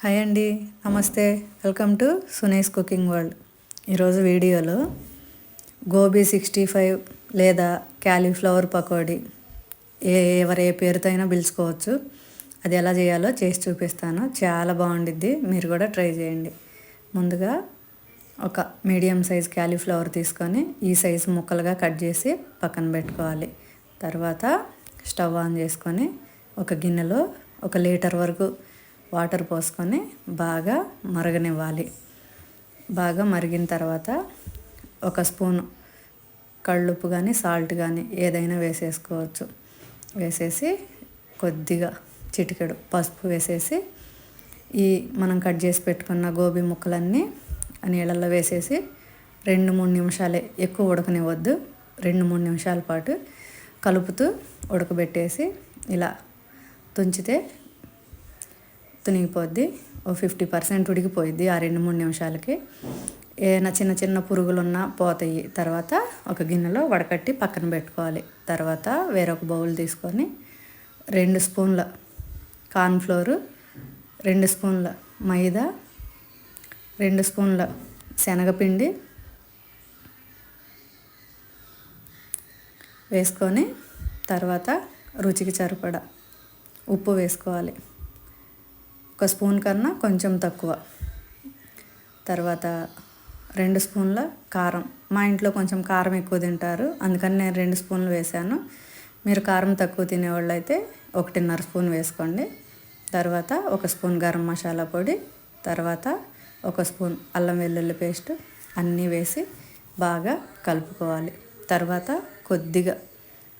Hi అండి నమస్తే. Welcome to Suni's cooking world. ఈరోజు వీడియోలో గోబీ సిక్స్టీ ఫైవ్ లేదా క్యాలీఫ్లవర్ పకోడీ ఏ ఎవరు ఏ పేరుతో అయినా పిలుచుకోవచ్చు. అది ఎలా చేయాలో చేసి చూపిస్తాను. చాలా బాగుండిద్ది. మీరు కూడా ట్రై చేయండి. ముందుగా ఒక మీడియం సైజ్ క్యాలీఫ్లవర్ తీసుకొని ఈ సైజు ముక్కలుగా కట్ చేసి పక్కన పెట్టుకోవాలి. తర్వాత స్టవ్ ఆన్ చేసుకొని ఒక గిన్నెలో ఒక లీటర్ వరకు వాటర్ పోసుకొని బాగా మరగనివ్వాలి. బాగా మరిగిన తర్వాత ఒక స్పూన్ కళ్ళుప్పు కానీ సాల్ట్ కానీ ఏదైనా వేసేసుకోవచ్చు. వేసేసి కొద్దిగా చిటికెడు పసుపు వేసేసి ఈ మనం కట్ చేసి పెట్టుకున్న గోబీ ముక్కలన్నీ నీళ్ళల్లో వేసేసి రెండు మూడు నిమిషాలే ఎక్కువ ఉడకనివ్వద్దు. రెండు మూడు నిమిషాల పాటు కలుపుతూ ఉడకబెట్టేసి ఇలా తుంచితే తునిగిపోద్ది ఓ ఫిఫ్టీ పర్సెంట్ ఉడికిపోయిద్ది ఆ రెండు మూడు నిమిషాలకి. ఏమైనా చిన్న చిన్న పురుగులున్నా పోతాయి. తర్వాత ఒక గిన్నెలో వడకట్టి పక్కన పెట్టుకోవాలి. తర్వాత వేరొక బౌల్ తీసుకొని రెండు స్పూన్ల కార్న్ఫ్లోరు రెండు స్పూన్ల మైదా రెండు స్పూన్ల శనగపిండి వేసుకొని తర్వాత రుచికి సరిపడా ఉప్పు వేసుకోవాలి. ఒక స్పూన్ కన్నా కొంచెం తక్కువ. తర్వాత రెండు స్పూన్ల కారం. మా ఇంట్లో కొంచెం కారం ఎక్కువ తింటారు. అందుకని నేను రెండు స్పూన్లు వేసాను మీరు కారం తక్కువ తినేవాళ్ళు అయితే ఒకటిన్నర స్పూన్ వేసుకోండి. తర్వాత ఒక స్పూన్ గరం మసాలా పొడి తర్వాత ఒక స్పూన్ అల్లం వెల్లుల్లి పేస్ట్ అన్నీ వేసి బాగా కలుపుకోవాలి. తర్వాత కొద్దిగా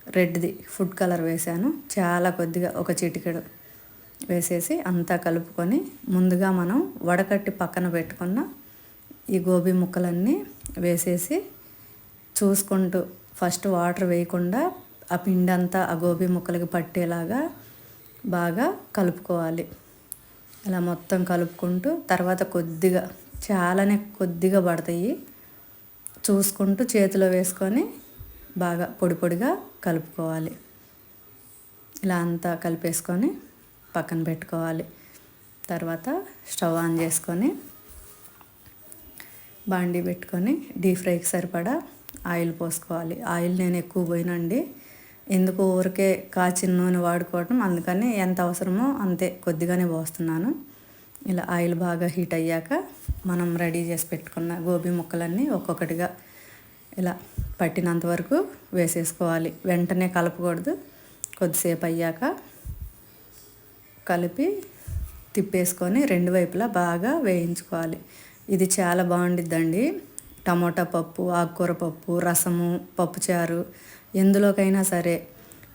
రెడ్ది ఫుడ్ కలర్ వేసాను చాలా కొద్దిగా ఒక చిటికెడు. వేసేసి అంతా కలుపుకొని ముందుగా మనం వడకట్టి పక్కన పెట్టుకున్న ఈ గోబీ ముక్కలన్నీ వేసేసి చూసుకుంటూ ఫస్ట్ వాటర్ వేయకుండా ఆ పిండి అంతా ఆ గోబీ ముక్కలకి పట్టేలాగా బాగా కలుపుకోవాలి. ఇలా మొత్తం కలుపుకుంటూ తర్వాత కొద్దిగా చాలానే కొద్దిగా పడతాయి. చూసుకుంటూ చేతిలో వేసుకొని బాగా పొడి పొడిగా కలుపుకోవాలి. ఇలా అంతా కలిపేసుకొని పక్కన పెట్టుకోవాలి. తర్వాత స్టవ్ ఆన్ చేసుకొని బాండీ పెట్టుకొని డీప్ ఫ్రైకి సరిపడా ఆయిల్ పోసుకోవాలి. ఆయిల్ నేను ఎక్కువ పోయినండి. ఎందుకు ఊరికే కాచిన నూనె వాడుకోవటం? అందుకని ఎంత అవసరమో అంతే కొద్దిగానే పోస్తున్నాను. ఇలా ఆయిల్ బాగా హీట్ అయ్యాక మనం రెడీ చేసి పెట్టుకున్న గోబీ ముక్కలన్నీ ఒక్కొక్కటిగా ఇలా పట్టినంత వరకు వేసేసుకోవాలి. వెంటనే కలపకూడదు. కొద్దిసేపు అయ్యాక కలిపి తిప్పేసుకొని రెండు వైపులా బాగా వేయించుకోవాలి. ఇది చాలా బాగుండిద్దండి. టమోటా పప్పు ఆకుకూర పప్పు రసము పప్పుచారు ఎందులోకైనా సరే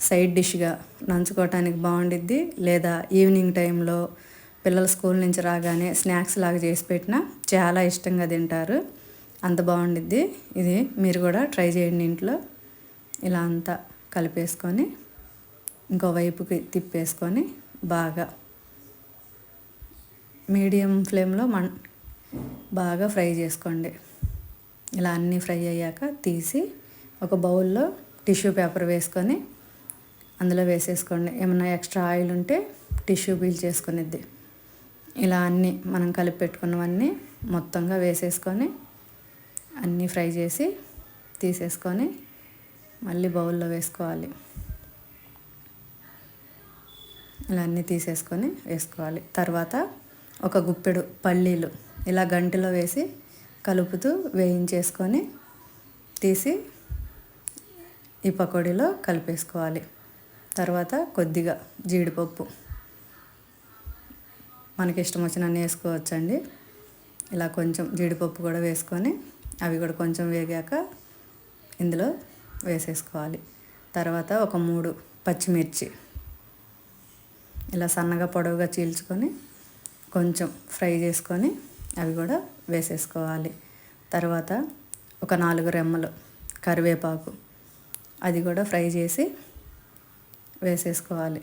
సైడ్ డిష్గా నంచుకోవటానికి బాగుండిద్ది. లేదా ఈవినింగ్ టైంలో పిల్లల స్కూల్ నుంచి రాగానే స్నాక్స్ లాగా చేసి పెట్టినా చాలా ఇష్టంగా తింటారు. అంత బాగుండిద్ది. ఇది మీరు కూడా ట్రై చేయండి ఇంట్లో. ఇలా అంతా కలిపేసుకొని ఇంకో వైపుకి తిప్పేసుకొని బాగా మీడియం ఫ్లేమ్లో మన్ బాగా ఫ్రై చేసుకోండి. ఇలా అన్నీ ఫ్రై అయ్యాక తీసి ఒక బౌల్లో టిష్యూ పేపర్ వేసుకొని అందులో వేసేసుకోండి. ఏమైనా ఎక్స్ట్రా ఆయిల్ ఉంటే టిష్యూ పీల్ చేసుకునిద్ది. ఇలా అన్నీ మనం కలిపి పెట్టుకున్నవన్నీ మొత్తంగా వేసేసుకొని అన్నీ ఫ్రై చేసి తీసేసుకొని మళ్ళీ బౌల్లో వేసుకోవాలి. ఇలా అన్నీ తీసేసుకొని వేసుకోవాలి. తర్వాత ఒక గుప్పెడు పల్లీలు ఇలా గంటిలో వేసి కలుపుతూ వేయించేసుకొని తీసి ఈ పకోడీలో కలిపేసుకోవాలి. తర్వాత కొద్దిగా జీడిపప్పు. మనకి ఇష్టం వచ్చిన వేసుకోవచ్చండి. ఇలా కొంచెం జీడిపప్పు కూడా వేసుకొని అవి కూడా కొంచెం వేగాక ఇందులో వేసేసుకోవాలి. తర్వాత ఒక మూడు పచ్చిమిర్చి. ఇలా సన్నగా పొడవుగా చీల్చుకొని కొంచెం ఫ్రై చేసుకొని అవి కూడా వేసేసుకోవాలి. తర్వాత ఒక నాలుగు రెమ్మలు కరివేపాకు అది కూడా ఫ్రై చేసి వేసేసుకోవాలి.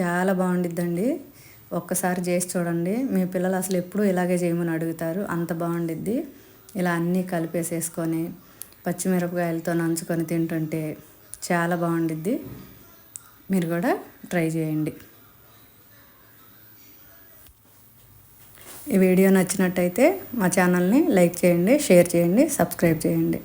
చాలా బాగుండిద్దండి. ఒక్కసారి చేసి చూడండి. మీ పిల్లలు అసలు ఎప్పుడూ ఇలాగే చేయమని అడుగుతారు. అంత బాగుండిద్ది. ఇలా అన్నీ కలిపేసేసుకొని పచ్చిమిరపకాయలతో నంచుకొని తింటుంటే చాలా బాగుండిద్ది. మీరు కూడా ట్రై చేయండి. ఈ వీడియో నచ్చినట్టయితే మా ఛానల్ని లైక్ చేయండి షేర్ చేయండి సబ్స్క్రైబ్ చేయండి.